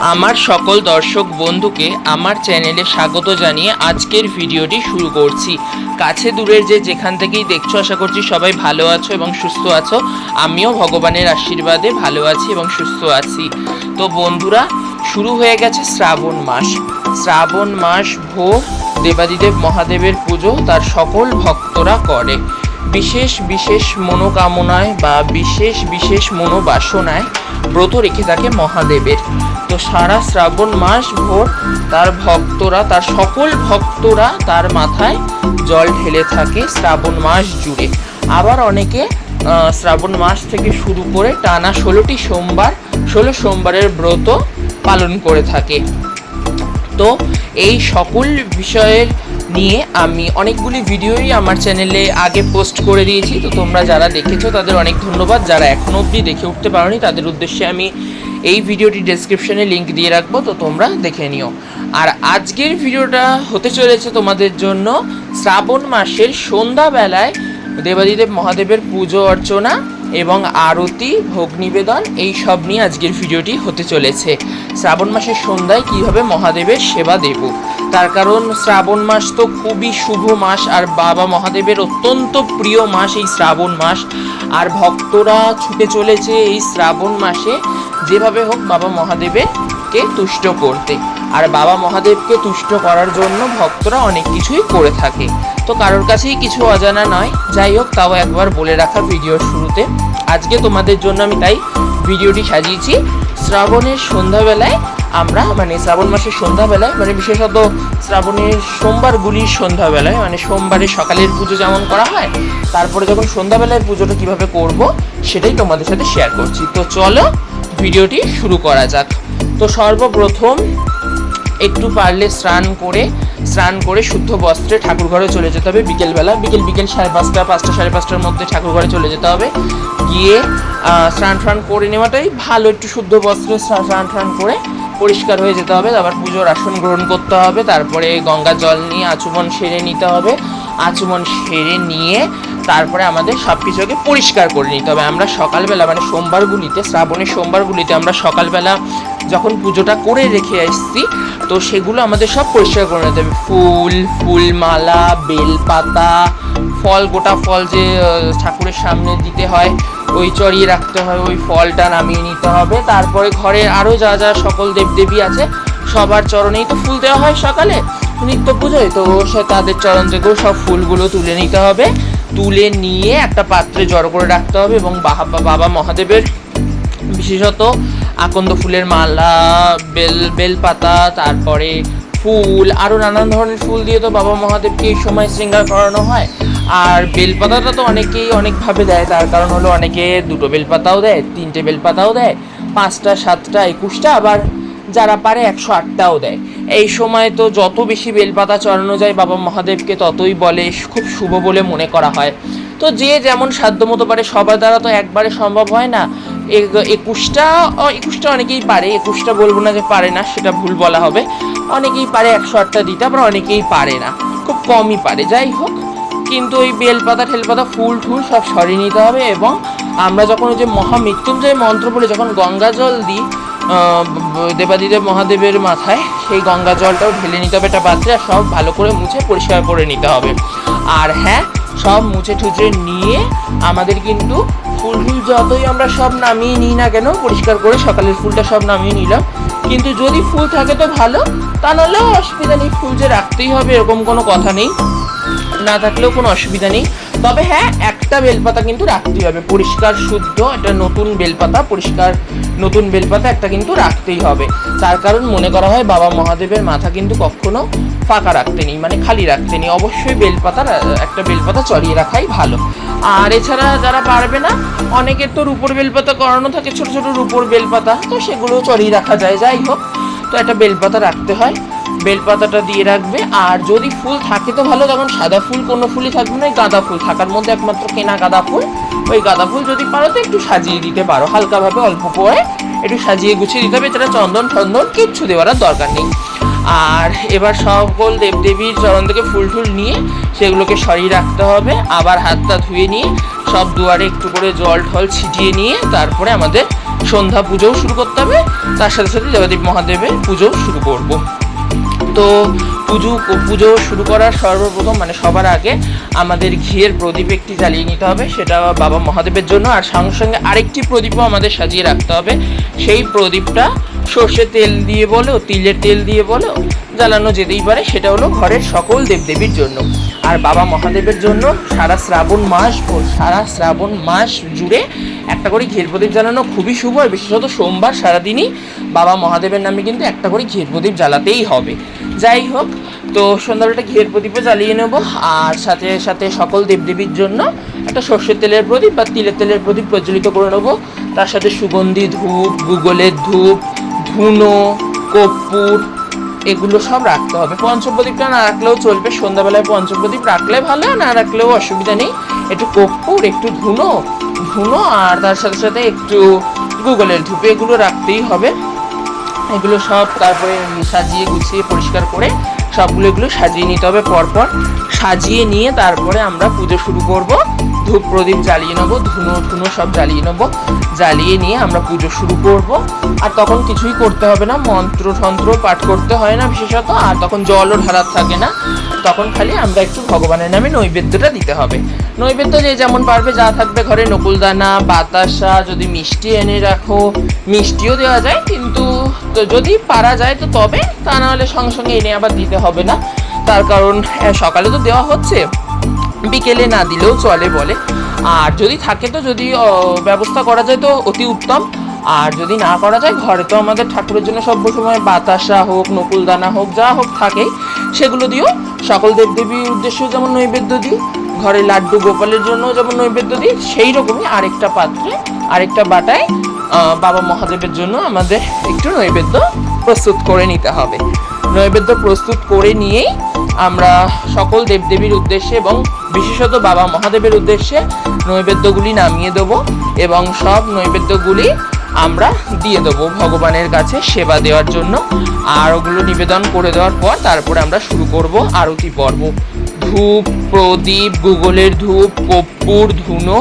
আমার সকল দর্শক বন্ধুকে আমার চ্যানেলে স্বাগত জানিয়ে আজকের ভিডিওটি শুরু করছি। কাছে দূরের যে যেখান থেকেই দেখছ, আশা করছি সবাই ভালো আছো এবং সুস্থ আছো। আমিও ভগবানের আশীর্বাদে ভালো আছি এবং সুস্থ আছি। তো বন্ধুরা, শুরু হয়ে গেছে শ্রাবণ মাস। শ্রাবণ মাস ভোর দেবাদিদেব মহাদেবের পুজো তার সকল ভক্তরা করে। বিশেষ বিশেষ মনোকামনায় বা বিশেষ বিশেষ মনোবাসনায় ব্রত রেখে থাকে মহাদেবের। তো সারা শ্রাবণ মাস ভোর তার ভক্তরা, তার সকল ভক্তরা তার মাথায় জল ঢেলে থাকে শ্রাবণ মাস জুড়ে। আবার অনেকে শ্রাবণ মাস থেকে শুরু করে টানা ষোলোটি সোমবার, ষোলো সোমবারের ব্রত পালন করে থাকে। তো এই সকল বিষয়ের নিয়ে আমি অনেকগুলি ভিডিওই আমার চ্যানেলে আগে পোস্ট করে দিয়েছি। তো তোমরা যারা দেখেছ তাদের অনেক ধন্যবাদ। যারা এখনও অবধি দেখে উঠতে পারোনি, তাদের উদ্দেশ্যে আমি এই ভিডিওটি ডেসক্রিপশনে লিঙ্ক দিয়ে রাখব, তো তোমরা দেখে নিও। আর আজকের ভিডিওটা হতে চলেছে তোমাদের জন্য শ্রাবণ মাসের সন্ধ্যাবেলায় দেবাদিদেব মহাদেবের পুজো অর্চনা এবং আরতি, ভোগ নিবেদন, এই সব নিয়ে আজকের ভিডিওটি হতে চলেছে। শ্রাবণ মাসের সন্ধ্যায় কীভাবে মহাদেবের সেবা দেব? তার কারণ শ্রাবণ মাস তো খুবই শুভ মাস, আর বাবা মহাদেবের অত্যন্ত প্রিয় মাস এই শ্রাবণ মাস। আর ভক্তরা ছুটে চলেছে এই শ্রাবণ মাসে, যেভাবে হোক বাবা মহাদেবেরকে তুষ্ট করতে। আর বাবা মহাদেবকে তুষ্ট করার জন্য ভক্তরা অনেক কিছুই করে থাকে। তো কারোর কাছেই কিছু অজানা নয়। যাই হোক, তাও একবার বলে রাখা ভিডিওর শুরুতে। আজকে তোমাদের জন্য আমি তাই ভিডিওটি সাজিয়েছি। শ্রাবণের সন্ধ্যাবেলায় আমরা মানে শ্রাবণ মাসের সন্ধ্যাবেলায় মানে বিশেষত শ্রাবণের সোমবারগুলির সন্ধ্যাবেলায় মানে সোমবারে সকালের পুজো যেমন করা হয়, তারপরে যখন সন্ধ্যাবেলায় পুজোটা কীভাবে করব, সেটাই তোমাদের সাথে শেয়ার করছি। তো চলো, ভিডিওটি শুরু করা যাক। তো সর্বপ্রথম, একটু পারলে স্নান করে স্নান করে শুদ্ধ বস্ত্রে ঠাকুর ঘরে চলে যেতে হবে বিকেলবেলা। বিকেল বিকেল সাড়ে পাঁচটা পাঁচটা, সাড়ে পাঁচটার মধ্যে ঠাকুর ঘরে চলে যেতে হবে। গিয়ে স্নান টান করে নেওয়াটাই ভালো, একটু শুদ্ধ বস্ত্রে স্নান টান করে পরিষ্কার হয়ে যেতে হবে, তারপর পুজোর আসন গ্রহণ করতে হবে, তারপরে গঙ্গা জল নিয়ে আচমন সেরে নিতে হবে। আচমন সেরে নিয়ে তারপরে আমাদের সব কিছুকে পরিষ্কার করে নিতে হবে। আমরা সকালবেলা মানে সোমবারগুলিতে শ্রাবণের সোমবারগুলিতে আমরা সকালবেলা যখন পুজোটা করে রেখে আসছি, তো সেগুলো আমাদের সব পরিষ্কার করে নিতে হবে। ফুল, ফুলমালা, বেলপাতা, ফল, গোটা ফল যে ঠাকুরের সামনে দিতে হয় ওই চড়িয়ে রাখতে হয়, ওই ফলটা নামিয়ে নিতে হবে। তারপরে ঘরে আরও যা যা সকল দেবদেবী আছে, সবার চরণেই তো ফুল দেওয়া হয় সকালে। নিত্য পুজোয় তো সে তাদের চরণ থেকেও সব ফুলগুলো তুলে নিতে হবে। তুলে নিয়ে একটা পাত্রে জড়ো করে রাখতে হবে এবং বাবা বাবা মহাদেবের বিশেষত আকন্দ ফুলের মালা, বেল, বেলপাতা, তারপরে ফুল আরও নানান ধরনের ফুল দিয়ে তো বাবা মহাদেবকে এই সময় শৃঙ্গার করানো হয়। আর বেলপাতাটা তো অনেকেই অনেকভাবে দেয়, তার কারণ হলো অনেকে দুটো বেলপাতাও দেয়, তিনটে বেলপাতাও দেয়, পাঁচটা, সাতটা, একুশটা, আবার যারা পারে একশো আটটাও দেয়। এই সময় তো যত বেশি বেলপাতা চড়ানো যায় বাবা মহাদেবকে ততই বলে, খুব শুভ বলে মনে করা হয়। তো যে যেমন সাধ্যমতো পারে, সবার দ্বারা তো একবারে সম্ভব হয় না। একুশটা একুশটা অনেকেই পারে, একুশটা বলব না যে পারে না, সেটা ভুল বলা হবে। অনেকেই পারে একশো আটটা দিতে, আবার অনেকেই পারে না। খুব কমই পারে, যাই হোক। কিন্তু ওই বেলপাতা ঠেলপাতা, ফুল টুল সব সরিয়ে নিতে হবে এবং আমরা যখন ওই যে মহামৃত্যুঞ্জয় মন্ত্র বলে যখন গঙ্গা জল দিই দেবাদিদেব মহাদেবের মাথায়, সেই গঙ্গা জলটাও ঢেলে নিতে হবে একটা পাত্রে আর সব ভালো করে মুছে পরিষ্কার করে নিতে হবে। আর হ্যাঁ সব মুছে টুচে নিয়ে আমাদের কিন্তু ফুল ফুল যতই আমরা সব নামিয়ে নিই না কেন, পরিষ্কার করে সকালের ফুলটা সব নামিয়ে নিলাম। কিন্তু যদি ফুল থাকে তো ভালো, তা নাহলেও অসুবিধা নেই, ফুল যে রাখতেই হবে, এরকম কোনো কথা নেই। না থাকলেও কোনো অসুবিধা নেই। তবে হ্যাঁ একটা বেলপাতা কিন্তু রাখতেই হবে। পরিষ্কার, শুদ্ধ একটা নতুন বেলপাতা, পরিষ্কার নতুন বেলপাতা একটা কিন্তু রাখতেই হবে। তার কারণ মনে করা হয় বাবা মহাদেবের মাথা কিন্তু কখনো ফাঁকা রাখতে নেই মানে খালি রাখতে নেই। অবশ্যই বেলপাতা একটা বেলপাতা চড়িয়ে রাখাই ভালো। আর এছাড়া যারা পারবে না, অনেকের তো রূপোর বেলপাতা করানো থাকে, ছোট ছোট রূপোর বেলপাতা, তো সেগুলো চড়িয়ে রাখা যায়। যাই হোক, তো একটা বেলপাতা রাখতে হয়। বেলপাতাটা দিয়ে রাখবে। আর যদি ফুল থাকে তো ভালো তখন সাদা ফুল, কোনো ফুলই থাকবে না গাঁদা ফুল। থাকার মধ্যে একমাত্র কেনা গাঁদা ফুল। ওই গাঁদা ফুল যদি পারো তো একটু সাজিয়ে দিতে পারো। হালকাভাবে অল্প করে একটু সাজিয়ে গুছিয়ে দিতে হবে। এছাড়া চন্দন চন্দন কিচ্ছু দেওয়ার দরকার নেই। আর এবার সকল দেবদেবীর চরণ থেকে ফুল টুল নিয়ে সেগুলোকে সরিয়ে রাখতে হবে। আবার হাতটা ধুয়ে নিয়ে সব দুয়ারে একটু করে জল ঠল ছিটিয়ে নিয়ে তারপরে আমাদের সন্ধ্যা পুজোও শুরু করতে হবে। তার সাথে সাথে দেবাদেব মহাদেবের পুজোও শুরু করব। তো পুজো পুজো শুরু করার সর্বপ্রথম মানে সবার আগে আমাদের ঘিয়ের প্রদীপ একটি জ্বালিয়ে নিতে হবে, সেটা বাবা মহাদেবের জন্য। আর সঙ্গে সঙ্গে আরেকটি প্রদীপও আমাদের সাজিয়ে রাখতে হবে। সেই প্রদীপটা সর্ষে তেল দিয়ে বলো, তিলের তেল দিয়ে বলো, জ্বালানো যেতেই পারে, সেটা হলো ঘরের সকল দেবদেবীর জন্য। আর বাবা মহাদেবের জন্য সারা শ্রাবণ মাস সারা শ্রাবণ মাস জুড়ে একটা করে ঘির প্রদীপ জ্বালানো খুবই শুভ, আর বিশেষত সোমবার সারাদিনই বাবা মহাদেবের নামে কিন্তু একটা করে ঘির প্রদীপ জ্বালাতেই হবে। যাই হোক, তো সন্ধ্যাবেলাটা ঘিয়ের প্রদীপও জ্বালিয়ে নেব। আর সাথে সাথে সকল দেবদেবীর জন্য একটা সর্ষের তেলের প্রদীপ বা তিলের তেলের প্রদীপ প্রজ্বলিত করে নেব। তার সাথে সুগন্ধি ধূপ, গুগলের ধূপ, ধুনো, কর্পূর, এগুলো সব রাখতে হবে। পঞ্চপ্রদীপটা না রাখলেও চলবে। সন্ধ্যাবেলায় পঞ্চপ্রদীপ রাখলে ভালো, না রাখলেও অসুবিধা নেই। একটু কর্পূর, একটু ধুনো ধুনো, আর তার সাথে সাথে একটু গুগলের ধূপ, এগুলো রাখতেই হবে। এগুলো সব তারপরে সাজিয়ে গুছিয়ে পরিষ্কার করে সবগুলো এগুলো সাজিয়ে নিতে হবে পরপর। সাজিয়ে নিয়ে তারপরে আমরা পুজো শুরু করব। ধূপ প্রদীপ জ্বালিয়ে নেব, ধুনো ধুনো সব জ্বালিয়ে নেব। জ্বালিয়ে নিয়ে আমরা পুজো শুরু করব। আর তখন কিছুই করতে হবে না, মন্ত্র তন্ত্র পাঠ করতে হয় না বিশেষত, আর তখন জলও ঢালার থাকে না। তখন খালি আমরা একটু ভগবানের নামে নৈবেদ্যটা দিতে হবে। নৈবেদ্য যে যেমন পারবে, যা থাকবে ঘরে নকুলদানা, বাতাসা, যদি মিষ্টি এনে রাখো। মিষ্টিও দেওয়া যায়, কিন্তু তো যদি পারা যায় তো তবে, তা নাহলে সঙ্গে সঙ্গে এনে আবার দিতে হবে না। তার কারণ সকালে তো দেওয়া হচ্ছে। বিকেলে না দিলেও চলে বলে। আর যদি থাকে তো যদি ব্যবস্থা করা যায় তো অতি উত্তম। আর যদি না করা যায়, ঘরে তো আমাদের ঠাকুরের জন্য সব সময় বাতাসা হোক, নকুলদানা হোক, যা হোক থাকেই। সেগুলো দিও। সকল দেবদেবীর উদ্দেশ্যেও যেমন নৈবেদ্য দিই, ঘরে লাড্ডু গোপালের জন্য যেমন নৈবেদ্য দিই, সেই রকমই আরেকটা পাত্রে, আরেকটা বাটায় বাবা মহাদেবের জন্য আমাদের একটু নৈবেদ্য প্রস্তুত করে নিতে হবে। নৈবেদ্য প্রস্তুত করে নিয়েই আমরা সকল দেবদেবীর উদ্দেশ্যে এবং বিশেষত বাবা মহাদেবের উদ্দেশ্যে নৈবেদ্যগুলি নামিয়ে দেবো এবং সব নৈবেদ্যগুলি আমরা দিয়ে দেবো ভগবানের কাছে সেবা দেওয়ার জন্য। আর ওগুলো নিবেদন করে দেওয়ার পর তারপরে আমরা শুরু করব আরতি পর্ব। ধূপ, প্রদীপ, গুগলের ধূপ, কর্পূর, ধুনো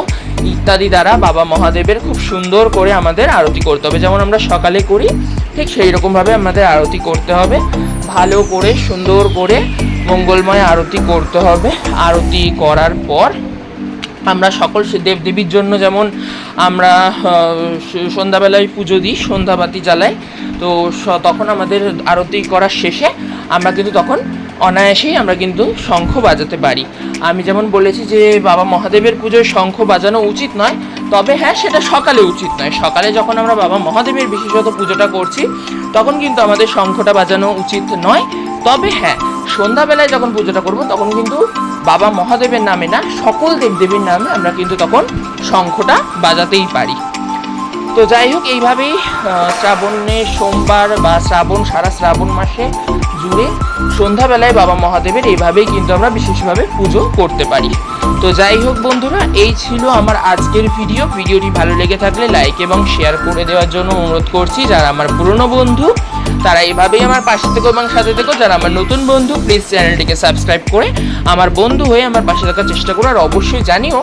ইত্যাদি দ্বারা বাবা মহাদেবের খুব সুন্দর করে আমাদের আরতি করতে হবে। যেমন আমরা সকালে করি, ঠিক সেই রকমভাবে আমাদের আরতি করতে হবে। ভালো করে, সুন্দর করে মঙ্গলময় আরতি করতে হবে। আরতি করার পর আমরা সকল দেবদেবীর জন্য যেমন আমরা সন্ধ্যাবেলায় পুজো দিই, সন্ধ্যাবাতি জ্বালাই। তো তখন আমাদের আরতি করার শেষে আমরা কিন্তু তখন অনায়াসেই আমরা কিন্তু শঙ্খ বাজাতে পারি। আমি যেমন বলেছি যে, বাবা মহাদেবের পুজোয় শঙ্খ বাজানো উচিত নয়, তবে হ্যাঁ সেটা সকালে উচিত নয়। সকালে যখন আমরা বাবা মহাদেবের বিশেষত পুজোটা করছি, তখন কিন্তু আমাদের শঙ্খটা বাজানো উচিত নয়। তবে হ্যাঁ সন্ধ্যাবেলায় যখন পুজোটা করব, তখন কিন্তু বাবা মহাদেবের নামে না, সকল দেবদেবীর নামে আমরা কিন্তু তখন শঙ্খটা বাজাতেই পারি। তো যাই হোক, এইভাবেই শ্রাবণের সোমবার বা শ্রাবণ, সারা শ্রাবণ মাসে জুড়ে সন্ধ্যাবেলায় বাবা মহাদেবের এইভাবেই কিন্তু আমরা বিশেষভাবে পুজো করতে পারি। তো যাই হোক বন্ধুরা, এই ছিল আমার আজকের ভিডিও ভিডিওটি ভালো লেগে থাকলে লাইক এবং শেয়ার করে দেওয়ার জন্য অনুরোধ করছি। যারা আমার পুরনো বন্ধু, তারা এইভাবেই আমার পাশে থেকো এবং সাথে থেকো। যারা আমার নতুন বন্ধু প্লিজ চ্যানেলটিকে সাবস্ক্রাইব করে আমার বন্ধু হয়ে আমার পাশে থাকার চেষ্টা করো। আর অবশ্যই জানিও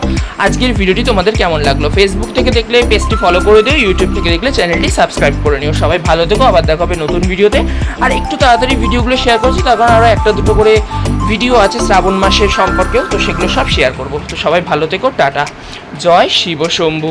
আজকের ভিডিওটি তোমাদের কেমন লাগল। ফেসবুক থেকে দেখলে পেজটি ফলো করে দিও ইউটিউব থেকে দেখলে চ্যানেলটি সাবস্ক্রাইব করে নিও। সবাই ভালো থেকো, আবার দেখা হবে নতুন ভিডিওতে আর একটু তাড়াতাড়ি ভিডিওগুলো শেয়ার করছি, তার কারণ আরও একটা দুটো করে ভিডিও আছে শ্রাবণ মাসের সম্পর্কেও, তো সেগুলো সব শেয়ার করব। তো সবাই ভালো থেকো, টাটা। জয় শিব শম্ভু।